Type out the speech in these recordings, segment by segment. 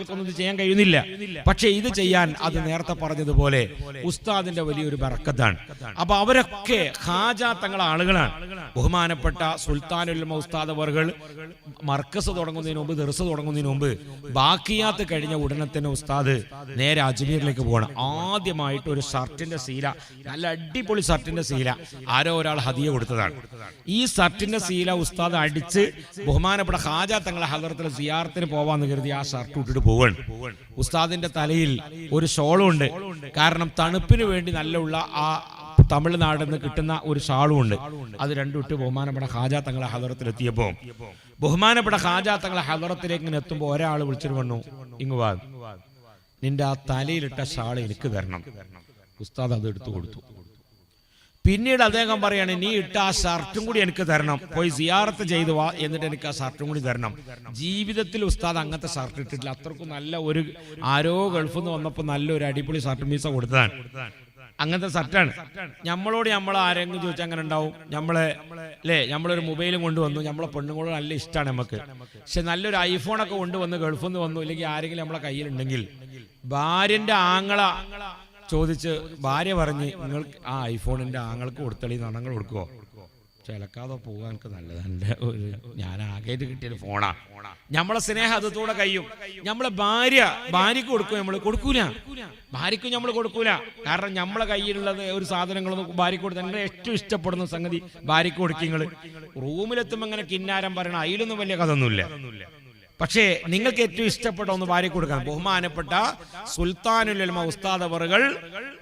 ഇത് ചെയ്യാൻ കഴിയുന്നില്ല. പക്ഷേ ഇത് ചെയ്യാൻ അത് നേരത്തെ പറഞ്ഞതുപോലെ ഉസ്താദിന്റെ വലിയൊരു ബറക്കത്താണ് അപ്പൊ അവരൊക്കെ ഹാജ തങ്ങളെ ആളുകളാണ്. ബഹുമാനപ്പെട്ട സുൽത്താനുൽ ഉസ്താദ് അവർകൾ മർക്കസ് തുടങ്ങുന്നതിന് മുമ്പ് ദർസ് തുടങ്ങുന്നതിന് മുമ്പ് ബാക്കിയാത്ത് കഴിഞ്ഞ ഉടനെ തന്നെ ഉസ്താദ് നേരെ അജ്മീറിലേക്ക് പോകണം ആദ്യമായിട്ട് ഒരു ഷർട്ടിന്റെ സീല നല്ല അടിപൊളി ഷർട്ടിന്റെ സീല ആരോ ഒരാൾ ഹദിയ കൊടുത്തതാണ്. ഈ ഷർട്ടിന്റെ സീല ഉസ്താദ് അടിച്ച് ബഹുമാനപ്പെട്ട ഹാജ തങ്ങളെ ഹദർത്തിലെ സിയാർത്തിന് പോവാന്ന് കരുതി ആ ഷർട്ട് ഇട്ടിട്ട് പോവാണ്. ഉസ്താദിന്റെ തലയിൽ ഒരു ഷോളും ഉണ്ട് കാരണം തണുപ്പിന് വേണ്ടി നല്ലുള്ള ആ തമിഴ്നാട് നിന്ന് കിട്ടുന്ന ഒരു ഷാളും ഉണ്ട് അത് രണ്ടും ബഹുമാനപ്പെട്ട ഹാജ തങ്ങളെ ഹദറത്തിലെത്തിയപ്പോൾ ബഹുമാനപ്പെട്ട ഹാജ തങ്ങളെ ഹദറത്തിലേക്ക് ഇങ്ങനെ എത്തുമ്പോൾ ഒരാൾ വിളിച്ചിട്ട് വന്നു ഇങ്ങ് വാ. നിന്റെ ആ തലയിലിട്ട ഷാൾ എനിക്ക് തരണം. ഉസ്താദ് അത് എടുത്തു കൊടുത്തു. പിന്നീട് അദ്ദേഹം പറയാണ് നീ ഇട്ട ആ ഷർട്ടും കൂടി എനിക്ക് തരണം. പോയി സിയാറത്ത് ചെയ്തു വാ എന്നിട്ട് എനിക്ക് ആ ഷർട്ടും കൂടി തരണം. ജീവിതത്തിൽ ഉസ്താദ് അങ്ങനത്തെ ഷർട്ട് ഇട്ടിട്ടില്ല. അത്രക്കും നല്ല ഒരു ആരോ ഗൾഫിൽ നിന്ന് വന്നപ്പോൾ നല്ലൊരു അടിപൊളി ഷർട്ട് മീസ കൊടുത്തതാണ്. അങ്ങനത്തെ ഷർട്ടാണ്. നമ്മളോട് നമ്മൾ ആരെങ്കിലും ചോദിച്ചാൽ അങ്ങനെ ഉണ്ടാവും. നമ്മളെ അല്ലേ നമ്മളൊരു മൊബൈലും കൊണ്ടുവന്നു. നമ്മളെ പെണ്ണുങ്ങളോട് നല്ല ഇഷ്ടമാണ് നമുക്ക് പക്ഷെ നല്ലൊരു ഐഫോണൊക്കെ കൊണ്ടുവന്ന് ഗൾഫിൽ നിന്ന് വന്നു. ഇല്ലെങ്കിൽ ആരെങ്കിലും നമ്മളെ കയ്യിലുണ്ടെങ്കിൽ. ഭാര്യന്റെ ആങ്ങള ചോദിച്ച് ഭാര്യ പറഞ്ഞ് നിങ്ങൾ ആ ഐഫോണിന്റെ ആങ്ങൾക്ക് കൊടുത്തളി നണങ്ങൾ കൊടുക്കുവോ? ചിലക്കാതെ പോകാൻ എനിക്ക് നല്ലത് എന്റെ ഒരു ഞാൻ ആകെയായിട്ട് കിട്ടിയൊരു ഫോണാ. നമ്മളെ സ്നേഹം അതത്തോടെ കഴിയും. നമ്മളെ ഭാര്യ ഭാര്യക്ക് കൊടുക്കും നമ്മൾ കൊടുക്കൂല. ഭാര്യക്കും നമ്മൾ കൊടുക്കൂല. കാരണം നമ്മളെ കയ്യിലുള്ളത് ഒരു സാധനങ്ങളൊന്നും ഭാര്യക്ക് കൊടുത്താൽ നിങ്ങൾ ഏറ്റവും ഇഷ്ടപ്പെടുന്ന സംഗതി ഭാര്യക്ക് കൊടുക്കുക റൂമിലെത്തുമ്പോ ഇങ്ങനെ കിന്നാരം പറയണം അതിലൊന്നും വലിയ കഥ ഒന്നുമില്ല പക്ഷേ നിങ്ങൾക്ക് ഏറ്റവും ഇഷ്ടപ്പെട്ട ഒന്ന് വാരി കൊടുക്കാം ബഹുമാനപ്പെട്ട സുൽത്താനുലമ ഉസ്താദ് വറുകൾ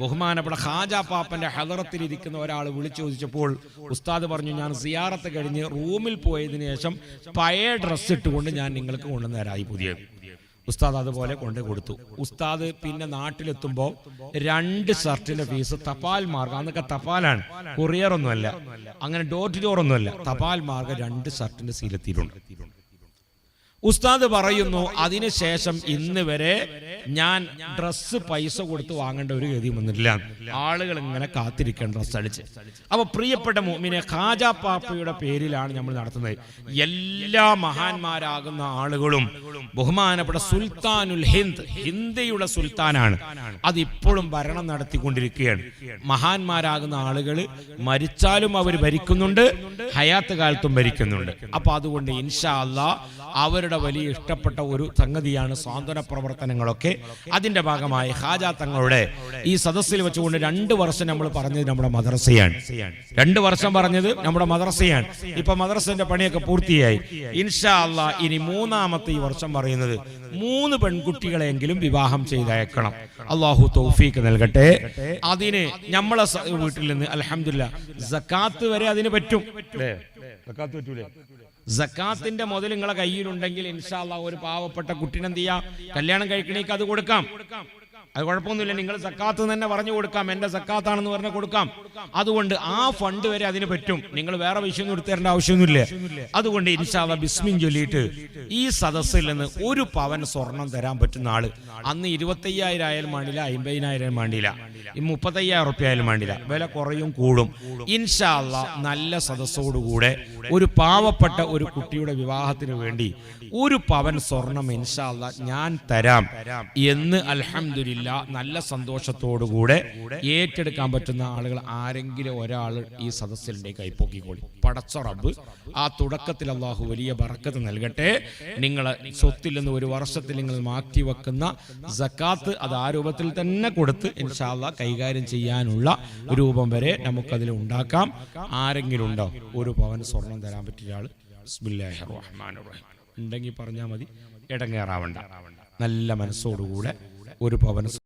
ബഹുമാനപ്പെട്ട ഹാജ പാപ്പന്റെ ഹദറത്തിൽ ഇരിക്കുന്ന ഒരാൾ വിളിച്ചു ചോദിച്ചപ്പോൾ ഉസ്താദ് പറഞ്ഞു ഞാൻ സിയാറത്ത് കഴിഞ്ഞ് റൂമിൽ പോയതിനു ശേഷം പഴയ ഡ്രസ്സ് ഇട്ടുകൊണ്ട് ഞാൻ നിങ്ങൾക്ക് കൊണ്ടുവന്നേരായി പുതിയ. ഉസ്താദ് അതുപോലെ കൊണ്ടു കൊടുത്തു. ഉസ്താദ് പിന്നെ നാട്ടിലെത്തുമ്പോൾ രണ്ട് ഷർട്ടിന്റെ ഫീസ് തപാൽ മാർഗം അന്നൊക്കെ തപാലാണ് കൊറിയർ ഒന്നുമല്ല അങ്ങനെ ഡോർ ടു ഡോർ ഒന്നുമല്ല തപാൽ മാർഗം രണ്ട് ഷർട്ടിന്റെ സീലെത്തിയിട്ടുണ്ട് ഉസ്താദ് പറയുന്നു അതിനുശേഷം ഇന്ന് വരെ ഞാൻ ഡ്രസ്സ് പൈസ കൊടുത്ത് വാങ്ങേണ്ട ഒരു ഗതി വന്നിട്ടില്ല. ആളുകൾ ഇങ്ങനെ കാത്തിരിക്കാൻ ഡ്രസ്സ് അടിച്ച്. അപ്പൊ പ്രിയപ്പെട്ട മോമിനെ ഖാജ പാപ്പയുടെ പേരിലാണ് നമ്മൾ നടത്തുന്നത്. എല്ലാ മഹാന്മാരാകുന്ന ആളുകളും ബഹുമാനപ്പെട്ട സുൽത്താനുൽ ഹിന്ദ് ഹിന്ദയുടെ സുൽത്താനാണ്. അതിപ്പോഴും ഭരണം നടത്തിക്കൊണ്ടിരിക്കുകയാണ്. മഹാന്മാരാകുന്ന ആളുകൾ മരിച്ചാലും അവർ ഭരിക്കുന്നുണ്ട് ഹയാത്ത് കാലത്തും ഭരിക്കുന്നുണ്ട്. അപ്പൊ അതുകൊണ്ട് ഇൻഷാ അല്ലാ അവരുടെ വലിയ ഇഷ്ടപ്പെട്ട ഒരു സംഗതിയാണ് സ്വാതന്ത്ര്യ പ്രവർത്തനങ്ങളൊക്കെ. അതിന്റെ ഭാഗമായി ഹാജ തങ്ങളുടെ ഈ സദസ്സിൽ വെച്ചുകൊണ്ട് രണ്ട് വർഷം നമ്മൾ പറഞ്ഞത് നമ്മുടെ മദ്രസയാണ്. രണ്ട് വർഷം പറഞ്ഞത് നമ്മുടെ മദ്രസയാണ്. ഇപ്പൊ മദ്രസന്റെ പണിയൊക്കെ പൂർത്തിയായി. ഇൻഷാ അല്ല ഇനി മൂന്നാമത്തെ ഈ വർഷം പറയുന്നത് മൂന്ന് പെൺകുട്ടികളെങ്കിലും വിവാഹം ചെയ്തയക്കണം. അള്ളാഹു തൗഫീക്ക് നൽകട്ടെ. അതിന് നമ്മളെ വീട്ടിൽ നിന്ന് അലഹമില്ല സക്കാത്ത് വരെ അതിന് പറ്റും. പറ്റൂലേ? സക്കാത്തിന്റെ മുതൽ നിങ്ങളെ കയ്യിലുണ്ടെങ്കിൽ ഇൻഷാല്ല ഒരു പാവപ്പെട്ട കുട്ടിനെന്ത് ചെയ്യാം? കല്യാണം കഴിക്കണേക്ക് അത് കൊടുക്കാം. അത് കുഴപ്പമൊന്നുമില്ല. നിങ്ങൾ സക്കാത്ത് തന്നെ പറഞ്ഞു കൊടുക്കാം. എന്റെ സക്കാത്താണെന്ന് പറഞ്ഞ് കൊടുക്കാം. അതുകൊണ്ട് ആ ഫണ്ട് വരെ അതിന് പറ്റും. നിങ്ങൾ വേറെ വിഷയം കൊടുത്തേണ്ട ആവശ്യമൊന്നുമില്ല. അതുകൊണ്ട് ഇൻഷാല്ല ബിസ്മിൻ ചൊല്ലിയിട്ട് ഈ സദസ്സിൽ നിന്ന് ഒരു പവൻ സ്വർണം തരാൻ പറ്റുന്ന ആൾ അന്ന് ഇരുപത്തയ്യായിരം ആയാലും വേണ്ടില്ല അമ്പതിനായിരം വേണ്ടില്ല ഈ മുപ്പത്തയ്യായിരം റുപ്യ ആയാലും വേണ്ടില്ല വില കുറയും കൂടും. ഇൻഷാല്ല നല്ല സദസ്സോടുകൂടെ ഒരു പാവപ്പെട്ട ഒരു കുട്ടിയുടെ വിവാഹത്തിന് വേണ്ടി ഒരു പവൻ സ്വർണം ഇൻഷാല്ല ഞാൻ തരാം എന്ന് അൽഹംദുലില്ല നല്ല സന്തോഷത്തോടുകൂടെ ഏറ്റെടുക്കാൻ പറ്റുന്ന ആളുകൾ ആരെങ്കിലും ഒരാൾ ഈ സദസ്സിലെ കൈപ്പൊക്കിക്കോളി പടച്ച റബ്ബ് ആ തുടക്കത്തിൽ അള്ളാഹു വലിയ ബറക്കത്ത് നൽകട്ടെ. നിങ്ങൾ സ്വത്തിൽ നിന്ന് ഒരു വർഷത്തിൽ നിങ്ങൾ മാറ്റി വെക്കുന്ന സക്കാത്ത് അത് ആ രൂപത്തിൽ തന്നെ കൊടുത്ത് ഇൻഷാല്ല കൈകാര്യം ചെയ്യാനുള്ള രൂപം വരെ നമുക്കതിൽ ഉണ്ടാക്കാം. ആരെങ്കിലും ഉണ്ടോ? ഒരു പവൻ സ്വർണം തരാൻ പറ്റിയ റഹീം. ഉണ്ടെങ്കിൽ പറഞ്ഞാൽ മതി. ഇടങ്ങേറാവണ്ട. നല്ല മനസ്സോടുകൂടെ ഒരു പവൻ